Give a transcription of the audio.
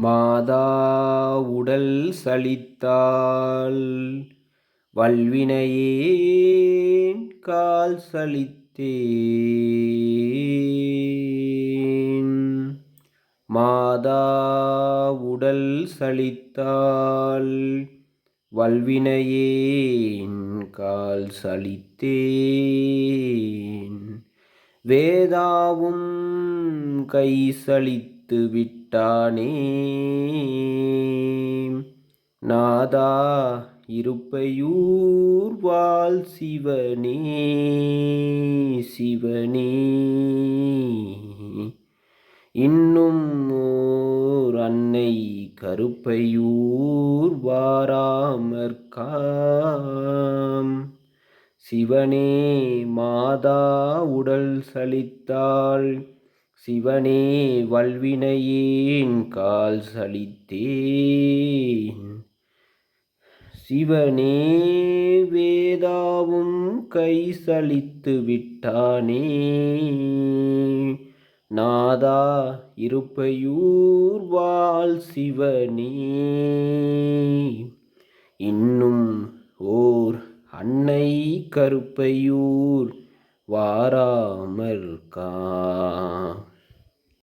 மாதா உடல் சலித்தாள் வல்வினையேன் கால் சலித்தேன். மாதா உடல் சலித்தாள் வல்வினையேன் கால் சலித்தேன். வேதாவும் கை சலித்து விட்டானே நாதா இருப்பையூர் வாழ் சிவனே சிவனே. இன்னும் ஓர் அன்னை கருப்பையூர் வாராமற்காம் சிவனே மாதா உடல் சலித்தாள். சிவனே வல்வினையேன் கால் சலித்தேன். சிவனே வேதாவும் கை சலித்து விட்டானே. நாதா இருப்பையூர் வாழ் சிவனே. இன்னும் ஓர் அன்னை கருப்பையூர் வாராமல் கா